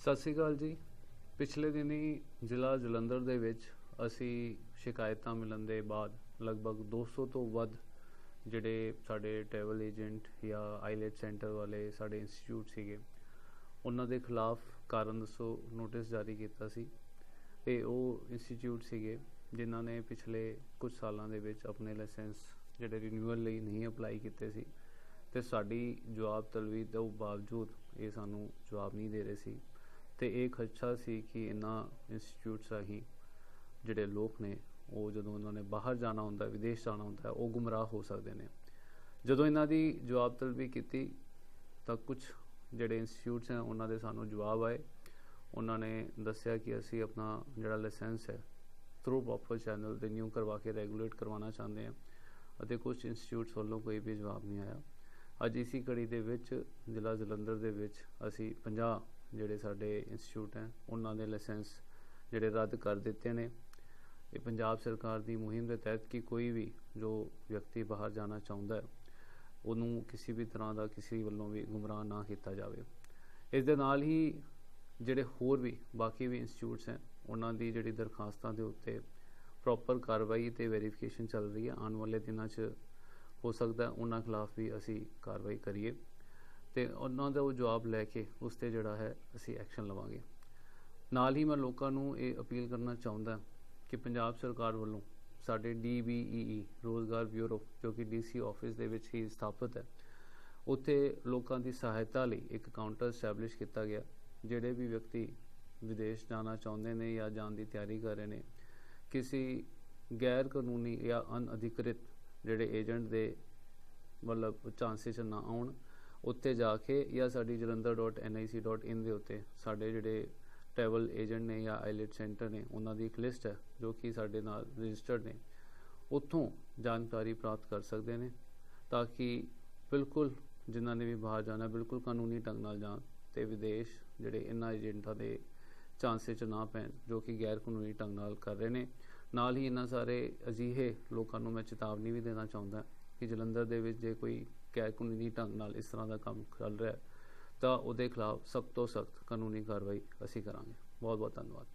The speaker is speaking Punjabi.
ਸਤਿ ਸ਼੍ਰੀ ਅਕਾਲ ਜੀ। ਪਿਛਲੇ ਦਿਨੀ ਜ਼ਿਲ੍ਹਾ ਜਲੰਧਰ ਦੇ ਵਿੱਚ ਅਸੀਂ ਸ਼ਿਕਾਇਤਾਂ ਮਿਲਣ ਦੇ ਬਾਅਦ ਲਗਭਗ 200 ਤੋਂ ਵੱਧ ਜਿਹੜੇ ਸਾਡੇ ਟਰੈਵਲ ਏਜੰਟ ਜਾਂ ਆਈਲੈਟ ਸੈਂਟਰ ਵਾਲੇ ਸਾਡੇ ਇੰਸਟੀਚਿਊਟ ਸੀਗੇ, ਉਹਨਾਂ ਦੇ ਖਿਲਾਫ ਕਾਰਨ ਦੱਸੋ ਨੋਟਿਸ ਜਾਰੀ ਕੀਤਾ ਸੀ। ਇਹ ਉਹ ਇੰਸਟੀਚਿਊਟ ਸੀਗੇ ਜਿਨ੍ਹਾਂ ਨੇ ਪਿਛਲੇ ਕੁਝ ਸਾਲਾਂ ਦੇ ਵਿੱਚ ਆਪਣੇ ਲਾਇਸੈਂਸ ਜਿਹੜੇ ਰਿਨਿਊਅਲ ਲਈ ਨਹੀਂ ਅਪਲਾਈ ਕੀਤੇ ਸੀ। ਤੇ ਸਾਡੀ ਜਵਾਬ ਤਲਬੀ ਤੋਂ ਬਾਵਜੂਦ ਇਹ ਸਾਨੂੰ ਜਵਾਬ ਨਹੀਂ ਦੇ ਰਹੇ ਸੀ। ਤੇ ਇਹ ਖਰਚਾ ਸੀ ਕਿ ਇਹਨਾਂ ਇੰਸਟੀਚਿਊਟਸ ਰਾਹੀਂ ਜਿਹੜੇ ਲੋਕ ਨੇ, ਉਹ ਜਦੋਂ ਉਹਨਾਂ ਨੇ ਬਾਹਰ ਜਾਣਾ ਹੁੰਦਾ, ਵਿਦੇਸ਼ ਜਾਣਾ ਹੁੰਦਾ, ਉਹ ਗੁੰਮਰਾਹ ਹੋ ਸਕਦੇ ਨੇ। ਜਦੋਂ ਇਹਨਾਂ ਦੀ ਜਵਾਬ ਤਲਬੀ ਕੀਤੀ, ਤਾਂ ਕੁਝ ਜਿਹੜੇ ਇੰਸਟੀਚਿਊਟਸ ਹੈ ਉਹਨਾਂ ਦੇ ਸਾਨੂੰ ਜਵਾਬ ਆਏ। ਉਹਨਾਂ ਨੇ ਦੱਸਿਆ ਕਿ ਅਸੀਂ ਆਪਣਾ ਜਿਹੜਾ ਲਾਇਸੈਂਸ ਹੈ ਥਰੂ ਪ੍ਰੋਪਰ ਚੈਨਲ ਰਿਨਿਊ ਕਰਵਾ ਕੇ ਰੈਗੂਲੇਟ ਕਰਵਾਉਣਾ ਚਾਹੁੰਦੇ ਹਾਂ, ਅਤੇ ਕੁਝ ਇੰਸਟੀਚਿਊਟਸ ਵੱਲੋਂ ਕੋਈ ਵੀ ਜਵਾਬ ਨਹੀਂ ਆਇਆ। ਅੱਜ ਇਸੀ ਕੜੀ ਦੇ ਵਿੱਚ ਜ਼ਿਲ੍ਹਾ ਜਲੰਧਰ ਦੇ ਵਿੱਚ ਅਸੀਂ 50 ਜਿਹੜੇ ਸਾਡੇ ਇੰਸਟੀਚਿਊਟ ਹੈ, ਉਹਨਾਂ ਦੇ ਲਾਇਸੈਂਸ ਜਿਹੜੇ ਰੱਦ ਕਰ ਦਿੱਤੇ ਨੇ। ਇਹ ਪੰਜਾਬ ਸਰਕਾਰ ਦੀ ਮੁਹਿੰਮ ਦੇ ਤਹਿਤ ਕਿ ਕੋਈ ਵੀ ਜੋ ਵਿਅਕਤੀ ਬਾਹਰ ਜਾਣਾ ਚਾਹੁੰਦਾ ਹੈ, ਉਹਨੂੰ ਕਿਸੇ ਵੀ ਤਰ੍ਹਾਂ ਦਾ ਕਿਸੇ ਵੱਲੋਂ ਵੀ ਗੁੰਮਰਾਹ ਨਾ ਕੀਤਾ ਜਾਵੇ। ਇਸ ਦੇ ਨਾਲ ਹੀ ਜਿਹੜੇ ਹੋਰ ਵੀ ਬਾਕੀ ਵੀ ਇੰਸਟੀਚਿਊਟਸ ਹੈ, ਉਹਨਾਂ ਦੀ ਜਿਹੜੀ ਦਰਖਾਸਤਾਂ ਦੇ ਉੱਤੇ ਪ੍ਰੋਪਰ ਕਾਰਵਾਈ ਤੇ ਵੈਰੀਫਿਕੇਸ਼ਨ ਚੱਲ ਰਹੀ ਹੈ। ਆਉਣ ਵਾਲੇ ਦਿਨਾਂ 'ਚ ਹੋ ਸਕਦਾ ਉਹਨਾਂ ਖਿਲਾਫ ਵੀ ਅਸੀਂ ਕਾਰਵਾਈ ਕਰੀਏ। ਤੇ ਉਹਨਾਂ ਦਾ ਉਹ ਜਵਾਬ ਲੈ ਕੇ ਉਸ ਤੇ ਜਿਹੜਾ ਹੈ ਅਸੀਂ ਐਕਸ਼ਨ ਲਵਾਂਗੇ। ਨਾਲ ਹੀ ਮੈਂ ਲੋਕਾਂ ਨੂੰ ਇਹ ਅਪੀਲ ਕਰਨਾ ਚਾਹੁੰਦਾ ਕਿ ਪੰਜਾਬ ਸਰਕਾਰ ਵੱਲੋਂ ਸਾਡੇ DBEE ਰੋਜ਼ਗਾਰ ਬਿਊਰੋ, ਜੋ ਕਿ DC ਆਫਿਸ ਦੇ ਵਿੱਚ ਹੀ ਸਥਾਪਿਤ ਹੈ, ਉੱਥੇ ਲੋਕਾਂ ਦੀ ਸਹਾਇਤਾ ਲਈ ਇੱਕ ਕਾਊਂਟਰ ਸਟੈਬਲਿਸ਼ ਕੀਤਾ ਗਿਆ, ਜਿਹੜੇ ਵੀ ਵਿਅਕਤੀ ਵਿਦੇਸ਼ ਜਾਣਾ ਚਾਹੁੰਦੇ ਨੇ ਜਾਂ ਜਾਣ ਦੀ ਤਿਆਰੀ ਕਰ ਰਹੇ ਨੇ, ਕਿਸੇ ਗੈਰ ਕਾਨੂੰਨੀ ਜਾਂ ਅਨਅਧਿਕ੍ਰਿਤ ਜਿਹੜੇ ਏਜੰਟ ਦੇ ਮਤਲਬ ਚਾਂਸਸ ਨਾ ਆਉਣ ਉੱਤੇ ਜਾ ਕੇ ਜਾਂ ਸਾਡੀ jalandhar.nic.in ਦੇ ਉੱਤੇ ਸਾਡੇ ਜਿਹੜੇ ਟਰੈਵਲ ਏਜੰਟ ਨੇ ਜਾਂ ਆਈਲੈਟ ਸੈਂਟਰ ਨੇ, ਉਹਨਾਂ ਦੀ ਇੱਕ ਲਿਸਟ ਹੈ ਜੋ ਕਿ ਸਾਡੇ ਨਾਲ ਰਜਿਸਟਰਡ ਨੇ। ਉੱਥੋਂ ਜਾਣਕਾਰੀ ਪ੍ਰਾਪਤ ਕਰ ਸਕਦੇ ਨੇ ਤਾਂ ਕਿ ਬਿਲਕੁਲ ਜਿਨ੍ਹਾਂ ਨੇ ਵੀ ਬਾਹਰ ਜਾਣਾ, ਬਿਲਕੁਲ ਕਾਨੂੰਨੀ ਢੰਗ ਨਾਲ ਜਾਣ ਤੇ ਵਿਦੇਸ਼ ਜਿਹੜੇ ਇਹਨਾਂ ਏਜੰਟਾਂ ਦੇ ਚਾਂਸੇ ਚ ਨਾ ਪੈਣ, ਜੋ ਕਿ ਗੈਰ ਕਾਨੂੰਨੀ ਢੰਗ ਨਾਲ ਕਰ ਰਹੇ ਨੇ। ਨਾਲ ਹੀ ਇਹਨਾਂ ਸਾਰੇ ਅਜਿਹੇ ਲੋਕਾਂ ਨੂੰ ਮੈਂ ਚੇਤਾਵਨੀ ਵੀ ਦੇਣਾ ਚਾਹੁੰਦਾ ਕਿ ਜਲੰਧਰ ਦੇ ਵਿੱਚ ਜੇ ਕੋਈ ਗੈਰ ਕਾਨੂੰਨੀ ਢੰਗ ਨਾਲ ਇਸ ਤਰ੍ਹਾਂ ਦਾ ਕੰਮ ਚੱਲ ਰਿਹਾ ਤਾਂ ਉਹਦੇ ਖਿਲਾਫ ਸਖਤ ਤੋਂ ਸਖਤ ਕਾਨੂੰਨੀ ਕਾਰਵਾਈ ਅਸੀਂ ਕਰਾਂਗੇ। ਬਹੁਤ ਬਹੁਤ ਧੰਨਵਾਦ।